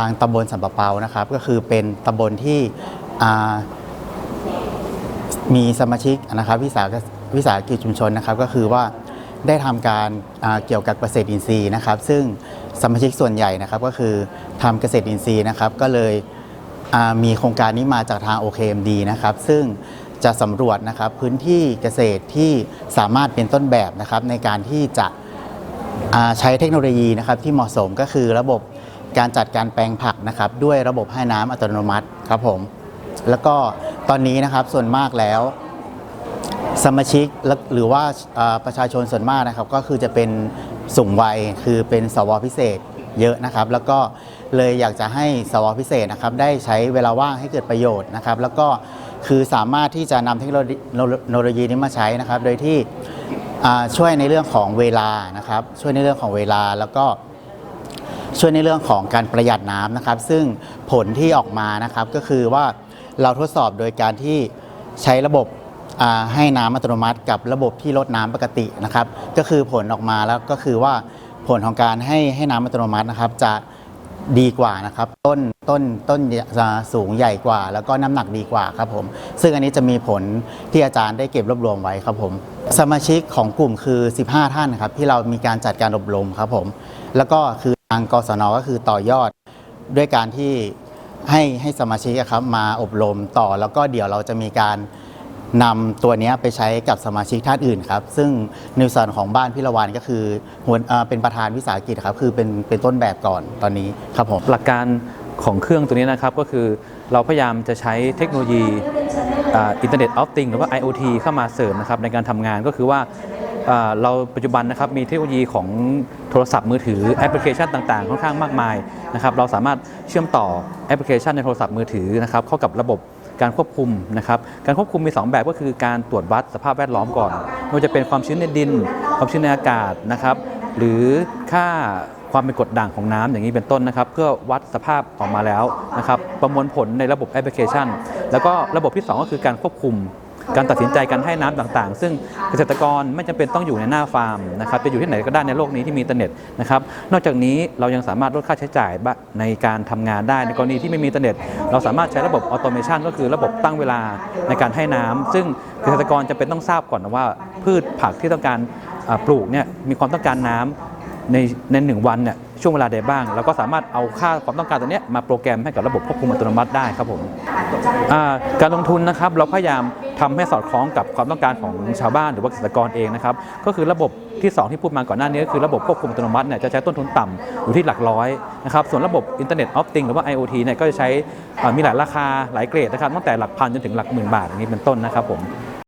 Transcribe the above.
ทางตำบลสัมปะเปานะครับ ก็คือเป็นตำบลที่มีสมาชิกนะครับวิสาวิสาหกิจชุมชนนะครับ ก็คือว่าได้ทำการาเกี่ยวกับเกษตรอินทรีย์นะครับ ซึ่งสมาชิกส่วนใหญ่นะครับ ก็คือทำเกษตรอินทรีย์นะครับ ก็เลยมีโครงการนี้มาจากทาง OKMD นะครับ ซึ่งจะสำรวจนะครับพื้นที่เกษตรที่สามารถเป็นต้นแบบนะครับ ในการที่จะใช้เทคโนโลยีนะครับที่เหมาะสมก็คือระบบ การจัดการแปลงผักนะครับด้วยระบบให้น้ำอัตโนมัติครับผมแล้วก็ตอนนี้นะครับส่วนมากแล้ว สมาชิกหรือว่าประชาชนส่วนมากนะครับ ก็คือจะเป็นสูงวัยคือเป็นสวพิเศษเยอะนะครับ แล้วก็เลยอยากจะให้สวพิเศษนะครับ ได้ใช้เวลาว่างให้เกิดประโยชน์นะครับ แล้วก็คือสามารถที่จะนำเทคโนโลยีเทคโนโลยีนี้มาใช้นะครับ โดยที่ช่วยในเรื่องของเวลานะครับ ช่วยในเรื่องของเวลาแล้วก็ ช่วยในเรื่องของการประหยัดน้ำนะครับ ซึ่งผลที่ออกมานะครับก็คือว่าเราทดสอบโดยการที่ใช้ระบบให้น้ำอัตโนมัติ กับระบบที่ลดน้ำปกตินะครับ ก็คือผลออกมาแล้วก็คือว่าผลของการให้ให้น้ำอัตโนมัตินะครับจะดีกว่านะครับ ต้นต้นต้นจะสูงใหญ่กว่า แล้วก็น้ำหนักดีกว่าครับผม ซึ่งอันนี้จะมีผลที่อาจารย์ได้เก็บรวบรวมไว้ครับผม สมาชิกของกลุ่มคือ 15 ท่านครับที่เรามีการจัดการอบรมครับผม แล้วก็คือ ทางกศนก็คือต่อยอดด้วยการที่ให้ให้สมาชิกครับมาอบรมต่อแล้วก็เดี๋ยวเราจะมีการนำตัวนี้ไปใช้กับสมาชิกท่านอื่นครับ ซึ่งในส่วนของบ้านพิรวันก็คือหัวเอเป็นประธานวิสาหกิจครับ คือเป็นเป็นต้นแบบก่อนตอนนี้ครับผมหลักการของเครื่องตัวนี้นะครับก็คือเราพยายามจะใช้เทคโนโลยีอินเทอร์เน็ตออฟติงหรือว่า IoT เข้ามาเสริมนะครับในการทำงานก็คือว่า เราปัจจุบันนะครับมีเทคโนโลยีของโทรศัพท์มือถือแอปพลิเคชันต่างๆ ค่อนข้างมากมายนะครับเราสามารถเชื่อมต่อแอปพลิเคชันในโทรศัพท์มือถือนะครับเข้ากับระบบการควบคุมนะครับการควบคุมมี 2 แบบก็คือการตรวจวัดสภาพแวดล้อมก่อนไม่ว่าจะเป็นความชื้นในดิน ความชื้นในอากาศนะครับหรือค่าความเป็นกรดด่างของน้ำอย่างนี้เป็นต้นนะครับ เพื่อวัดสภาพออกมาแล้วนะครับประมวลผลในระบบแอปพลิเคชัน แล้วก็ระบบที่ 2 ก็คือการควบคุม การตัดสินใจการให้น้ำต่างๆ ซึ่งเกษตรกรไม่จำเป็นต้องอยู่ในหน้าฟาร์มนะครับจะอยู่ที่ไหนก็ได้ในโลกนี้ที่มีอินเทอร์เน็ตนะครับนอกจากนี้เรายังสามารถลดค่าใช้จ่ายในการทำงานได้ในกรณีที่ไม่มีอินเทอร์เน็ต เราสามารถใช้ระบบออโตเมชันก็คือระบบตั้งเวลาในการให้น้ำซึ่งเกษตรกรจะเป็นต้องทราบก่อนว่าพืชผักที่ต้องการปลูกเนี่ยมีความต้องการน้ำในในหนึ่งวันเนี่ยช่วงเวลาใดบ้าง เราก็สามารถเอาค่าความต้องการตัวเนี้ยมาโปรแกรมให้กับระบบควบคุมอัตโนมัติได้ครับผมการลงทุนนะครับเราพยายาม ทำให้สอดคล้องกับความต้องการของชาวบ้านหรือว่าเกษตรกรเองนะครับก็คือระบบที่ 2 ที่พูดมาก่อนหน้านี้ก็คือระบบควบคุมอัตโนมัติเนี่ยจะใช้ต้นทุนต่ำอยู่ที่หลักร้อยนะครับส่วนระบบอินเทอร์เน็ตออฟติงหรือว่า IoT เนี่ยก็จะใช้มีหลายราคาหลายเกรดนะครับตั้งแต่หลักพันจนถึงหลักหมื่นบาทอย่างนี้เป็นต้นนะครับผม